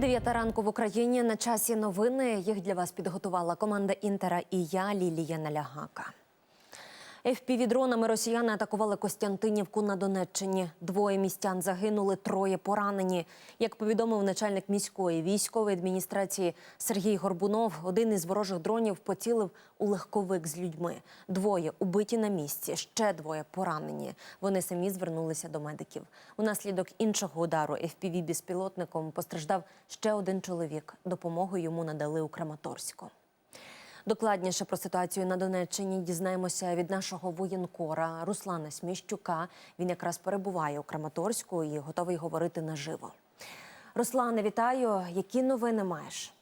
Дев'ята ранку в Україні на часі новини. Їх для вас підготувала команда Інтера і я, Лілія Налягака. ФПВ-дронами росіяни атакували Костянтинівку на Донеччині. Двоє містян загинули, троє поранені. Як повідомив начальник міської військової адміністрації Сергій Горбунов, один із ворожих дронів поцілив у легковик з людьми. Двоє убиті на місці, ще двоє поранені. Вони самі звернулися до медиків. Унаслідок іншого удару ФПВ безпілотником постраждав ще один чоловік. Допомогу йому надали у Краматорську. Докладніше про ситуацію на Донеччині дізнаємося від нашого воєнкора Руслана Сміщука. Він якраз перебуває у Краматорську і готовий говорити наживо. Руслане, вітаю. Які новини маєш?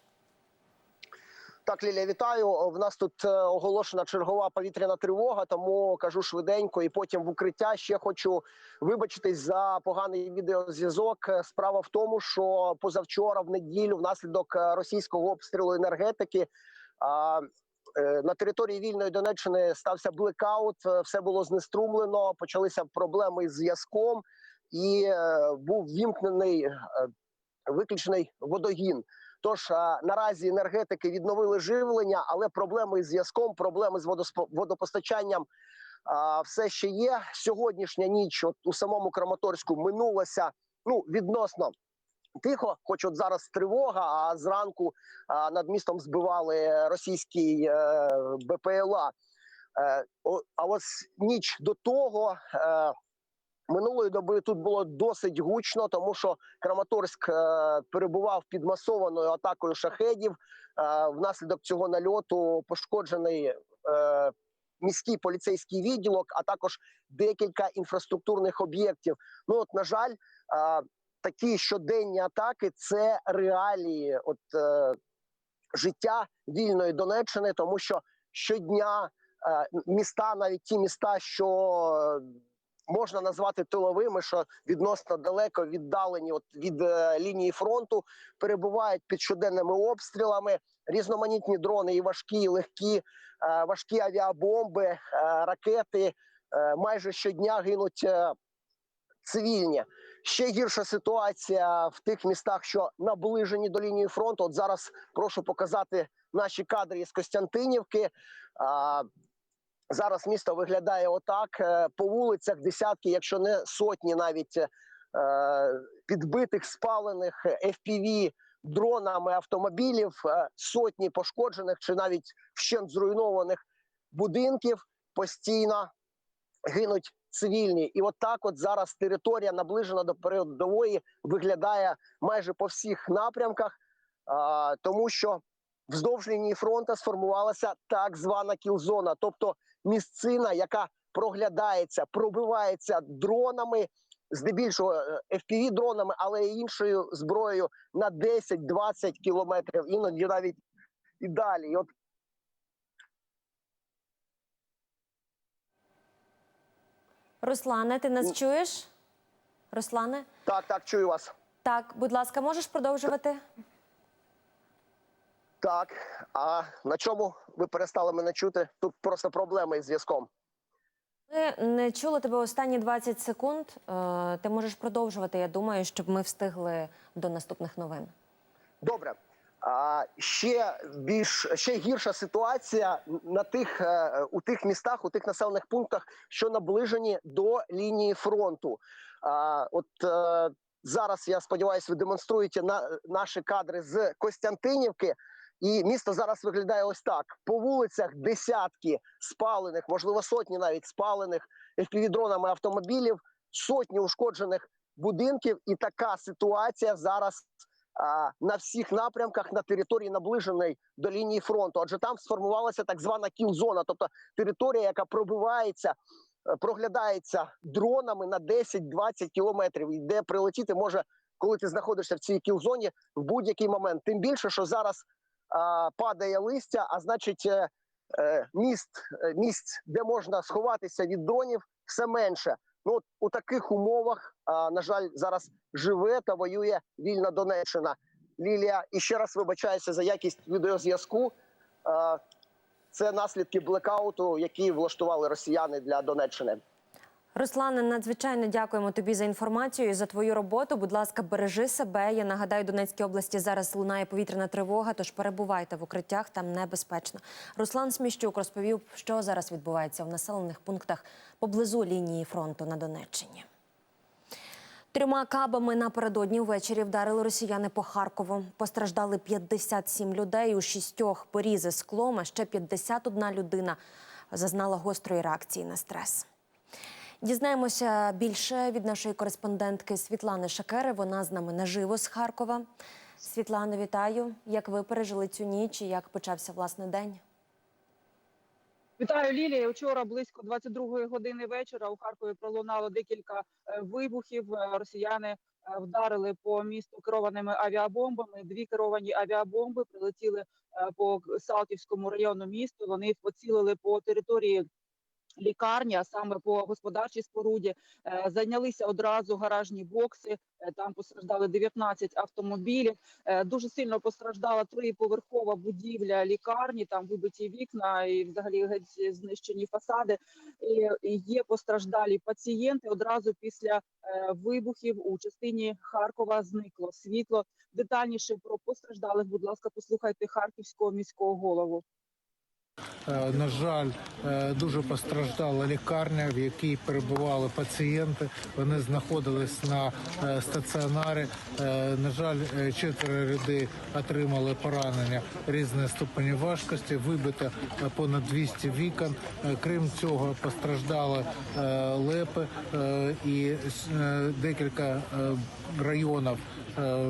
Так, Лілія, вітаю. В нас тут е, оголошена чергова повітряна тривога, тому кажу швиденько і потім в укриття. Ще хочу вибачитись за поганий відеозв'язок. Е, Справа в тому, що позавчора, в неділю, внаслідок е, російського обстрілу енергетики. А, е, На території вільної Донеччини стався блекаут, е, все було знеструмлено, почалися проблеми з зв'язком, і е, був вімкнений виключений водогін. Тож наразі енергетики відновили живлення, але проблеми з зв'язком, проблеми з водопостачанням все ще є. Сьогоднішня ніч от у самому Краматорську минулася ну відносно. Тихо, хоч от зараз тривога, а зранку а, над містом збивали російський е, БПЛА. Е, о, а ось ніч до того е, минулої доби тут було досить гучно, тому що Краматорськ е, перебував під масованою атакою шахедів. Е, внаслідок цього нальоту пошкоджений е, міський поліцейський відділок, а також декілька інфраструктурних об'єктів. Ну от на жаль, е, такі щоденні атаки це реалії от, е, життя вільної Донеччини, тому що щодня е, міста, навіть ті міста, що можна назвати тиловими, що відносно далеко віддалені от від е, лінії фронту, перебувають під щоденними обстрілами. Різноманітні дрони, і важкі, і легкі, е, важкі авіабомби, е, ракети. Е, майже щодня гинуть е, цивільні. Ще гірша ситуація в тих містах, що наближені до лінії фронту. От зараз прошу показати наші кадри з Костянтинівки. А, зараз місто виглядає отак. Е, По вулицях десятки, якщо не сотні, навіть е, підбитих спалених FPV дронами автомобілів, е, сотні пошкоджених чи навіть вщент зруйнованих будинків постійно гинуть цивільні. І от так от зараз територія наближена до передової виглядає майже по всіх напрямках, а, тому що вздовж лінії фронту сформувалася так звана кілзона, тобто місцина, яка проглядається, пробивається дронами, здебільшого fpv дронами, але й іншою зброєю на 10-20 кілометрів, іноді навіть і далі. І от Руслане, ти нас чуєш? Руслане? так, так, чую вас. Так, будь ласка, можеш продовжувати? Так, а на чому ви перестали мене чути? Тут просто проблеми із зв'язком. Ми не чули тебе останні 20 секунд. Е, Ти можеш продовжувати. Я думаю, щоб ми встигли до наступних новин. Добре. Ще більш ще гірша ситуація на тих е, у тих містах, у тих населених пунктах, що наближені до лінії фронту. От е, зараз я сподіваюся, ви демонструєте на наші кадри з Костянтинівки. І місто зараз виглядає ось так: по вулицях десятки спалених, можливо, сотні навіть спалених FPV-дронами автомобілів, сотні ушкоджених будинків. І така ситуація зараз на всіх напрямках на території наближеної до лінії фронту. Адже там сформувалася так звана кіл-зона, тобто територія, яка пробивається, е, проглядається дронами на 10-20 кілометрів, і де прилетіти може, коли ти знаходишся в цій кіл-зоні в будь-який момент. Тим більше, що зараз а, падає листя, а значить, е, е, міст, е, місць, де можна сховатися від дронів, все менше. Ну от у таких умовах, а, на жаль, зараз живе та воює вільна Донеччина. Лілія, і ще раз вибачаюся за якість відеозв'язку. Це наслідки блекауту, які влаштували росіяни для Донеччини. Руслане, надзвичайно дякуємо тобі за інформацію за твою роботу. Будь ласка, бережи себе. Я нагадаю, Донецькій області зараз лунає повітряна тривога, тож перебувайте в укриттях, там небезпечно. Руслан Сміщук розповів, що зараз відбувається в населених пунктах поблизу лінії фронту на Донеччині. Трьома кабами напередодні ввечері вдарили росіяни по Харкову. Постраждали 57 людей. У шістьох порізи склом, а ще 51 людина зазнала гострої реакції на стрес. Дізнаємося більше від нашої кореспондентки Світлани Шакери. Вона з нами наживо з Харкова. Світлано, вітаю. Як ви пережили цю ніч і як почався власне день? Вітаю Лілія. Вчора близько 22-ї години вечора у Харкові пролунало декілька е, вибухів. Е, Росіяни е, вдарили по місту керованими авіабомбами. Дві керовані авіабомби прилетіли по Салтівському району місту. Вони поцілили по території. Лікарні, а саме по господарчій споруді, Е, зайнялися одразу гаражні бокси. Е, Там постраждали 19 автомобілів. Е, Дуже сильно постраждала триповерхова будівля лікарні. Там вибиті вікна і взагалі геть знищені фасади. І є постраждалі пацієнти. Одразу після вибухів у частині Харкова зникло світло. Детальніше про постраждалих, будь ласка, послухайте харківського міського голову. Е, На жаль, е, дуже постраждала лікарня, в якій перебували пацієнти. Вони знаходились на е, стаціонарі. На жаль, четверо людей отримали поранення різної ступені важкості. Вибито понад 200 вікон. Крім цього, постраждали лепи і декілька районів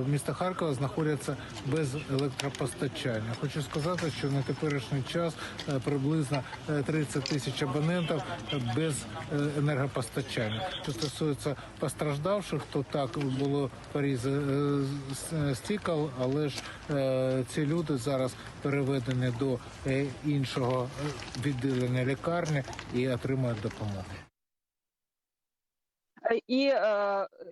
міста Харкова знаходяться без електропостачання. Хочу сказати, що на теперішній час приблизно е, 30 тисяч абонентів без е, енергопостачання. Що стосується постраждавших, то так було порізи е, але ж е, ці люди зараз переведені до е, іншого е, відділення лікарні і отримують допомогу. Е, І е,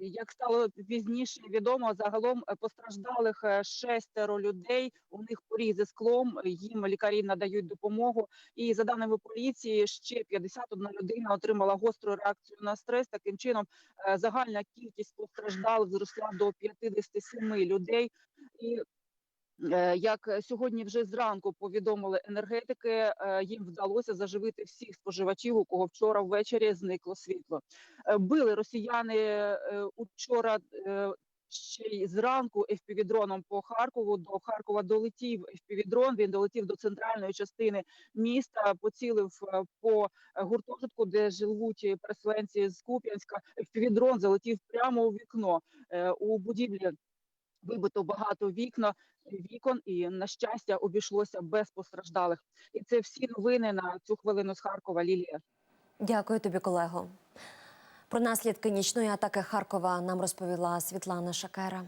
як стало пізніше відомо, загалом е, постраждалих шестеро людей. У них порізи склом. Їм лікарі надають допомогу. І за даними поліції, ще 51 людина отримала гостру реакцію на стрес. Таким чином, загальна кількість постраждалих зросла до 57 людей. І Як сьогодні вже зранку повідомили енергетики, е, їм вдалося заживити всіх споживачів, у кого вчора ввечері зникло світло. Е, Били росіяни е, учора е, ще й зранку FPV-дроном по Харкову. До Харкова долетів FPV-дрон, Він долетів до центральної частини міста, поцілив е, по гуртожитку, де живуть переселенці з Куп'янська. FPV-дрон залетів прямо у вікно Е, у будівлі. Вибито багато вікна вікон, і на щастя обійшлося без постраждалих. І це всі новини на цю хвилину з Харкова. Лілія. Дякую тобі, колего. Про наслідки нічної атаки Харкова нам розповіла Світлана Шакера.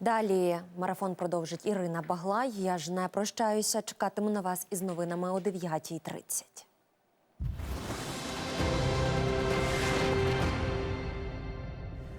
Далі марафон продовжить Ірина Баглай. Я ж не прощаюся. Чекатиму на вас із новинами о 9.30.